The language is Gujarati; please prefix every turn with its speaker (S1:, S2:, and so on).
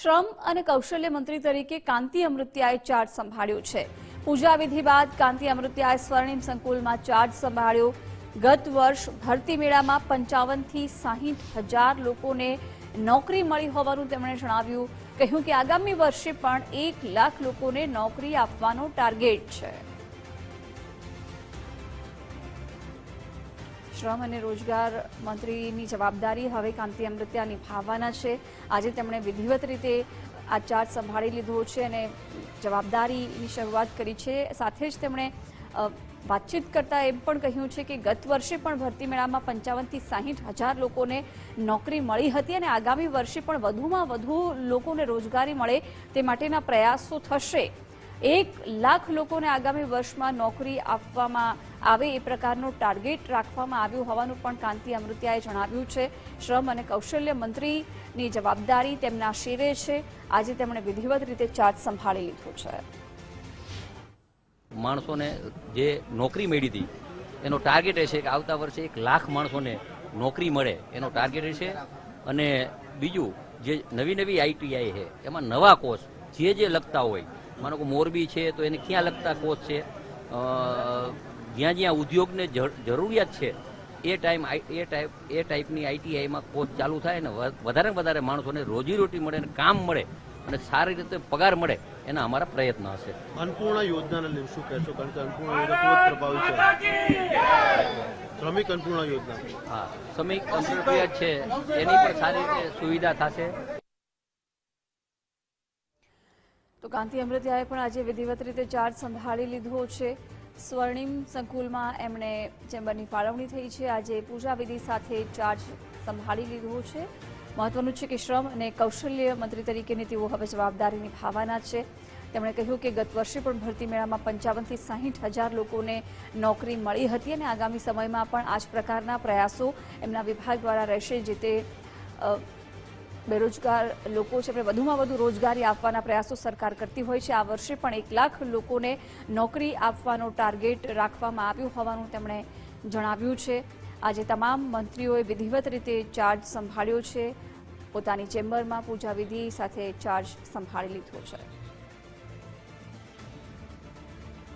S1: શ્રમ અને કૌશલ્ય મંત્રી તરીકે કાંતિ અમૃત્યાએ ચાર્જ સંભાળ્યો છે. પૂજા વિધિ બાદ કાંતિ અમૃત્યાએ સ્વર્ણિમ સંકુલમાં ચાર્જ સંભાળ્યો. ગત વર્ષ ભરતી મેળામાં પંચાવનથી સાહીઠ હજાર લોકોને નોકરી મળી હોવાનું તેમણે જણાવ્યું. કહ્યું કે આગામી વર્ષે પણ એક લાખ લોકોને નોકરી આપવાનો ટાર્ગેટ છે. શ્રમ અને રોજગાર મંત્રીની જવાબદારી હવે કાંતિ અમૃત્યા નિભાવવાના છે. આજે તેમણે વિધિવત રીતે આ ચાર્જ સંભાળી લીધો છે અને જવાબદારીની શરૂઆત કરી છે. સાથે જ તેમણે વાતચીત કરતા એમ પણ કહ્યું છે કે ગત વર્ષે પણ ભરતી મેળામાં પંચાવનથી સાહીઠ હજાર લોકોને નોકરી મળી હતી અને આગામી વર્ષે પણ વધુમાં વધુ લોકોને રોજગારી મળે તે માટેના પ્રયાસો થશે. એક લાખ લોકોને આગામી વર્ષમાં નોકરી આપવામાં આવે એ પ્રકારનો ટાર્ગેટ રાખવામાં આવ્યું હોવાનું પણ કાંતિ અમૃતિયાએ જણાવ્યું છે. શ્રમ અને કૌશલ્ય મંત્રીની જવાબદારી તેમના શિરે છે. આજે તેમણે વિધિવત રીતે ચાર્જ સંભાળી લીધો છે.
S2: માણસોને જે નોકરી મળી હતી, એનો ટાર્ગેટ એ છે કે આવતા વર્ષે એક લાખ માણસોને નોકરી મળે, એનો ટાર્ગેટ છે. અને બીજું, જે નવી નવી આઈટીઆઈ છે, એમાં નવા કોર્સ જે જે લગતા હોય, માનો કે મોરબી છે, તો એને ક્યાં લગતા કોર્સ છે? જ્યાં જ્યાં ઉદ્યોગને જરૂરિયાત છે એ ટાઈમ એ ટાઈપ એ ટાઈપની આઈટીઆઈમાં કોર્સ ચાલુ થાય ને વધારે વધારે માણસોને રોજીરોટી મળે અને કામ મળે અને સારી રીતે પગાર મળે એના અમારા પ્રયત્ન હશે.
S3: અન્નપૂર્ણા યોજનાને લઈને શું કહેશો? કારણ કે અન્નપૂર્ણા યોજના ખૂબ જ પ્રભાવી છે. શ્રમિક અન્નપૂર્ણા યોજના.
S2: હા શ્રમિક અંતરક્રિયા છે એની પણ સારી રીતે સુવિધા થશે.
S1: તો કાંતિ અમૃતિયાએ પણ આજે વિધિવત રીતે ચાર્જ સંભાળી લીધો છે. સ્વર્ણિમ સંકુલમાં એમણે ચેમ્બરની ફાળવણી થઈ છે, આજે પૂજા વિધિ સાથે ચાર્જ સંભાળી લીધો છે. મહત્વનું છે કે શ્રમ અને કૌશલ્ય મંત્રી તરીકેની તેઓ હવે જવાબદારી નિભાવવાના છે. તેમણે કહ્યું કે ગત વર્ષે પણ ભરતી મેળામાં પંચાવનથી સાહીઠ હજાર લોકોને નોકરી મળી હતી અને આગામી સમયમાં પણ આ જ પ્રકારના પ્રયાસો એમના વિભાગ દ્વારા રહેશે, જે તે બેરોજગાર લોકો છે એમને વધુમાં વધુ રોજગારી આપવાના પ્રયાસો સરકાર કરતી હોય છે. આ વર્ષે પણ એક લાખ લોકોને નોકરી આપવાનો ટાર્ગેટ રાખવામાં આવ્યું હોવાનું તેમણે જણાવ્યું છે. આજે તમામ મંત્રીઓએ વિધિવત રીતે ચાર્જ સંભાળ્યો છે. પોતાની ચેમ્બરમાં પૂજા વિધિ સાથે ચાર્જ સંભાળી લીધો છે.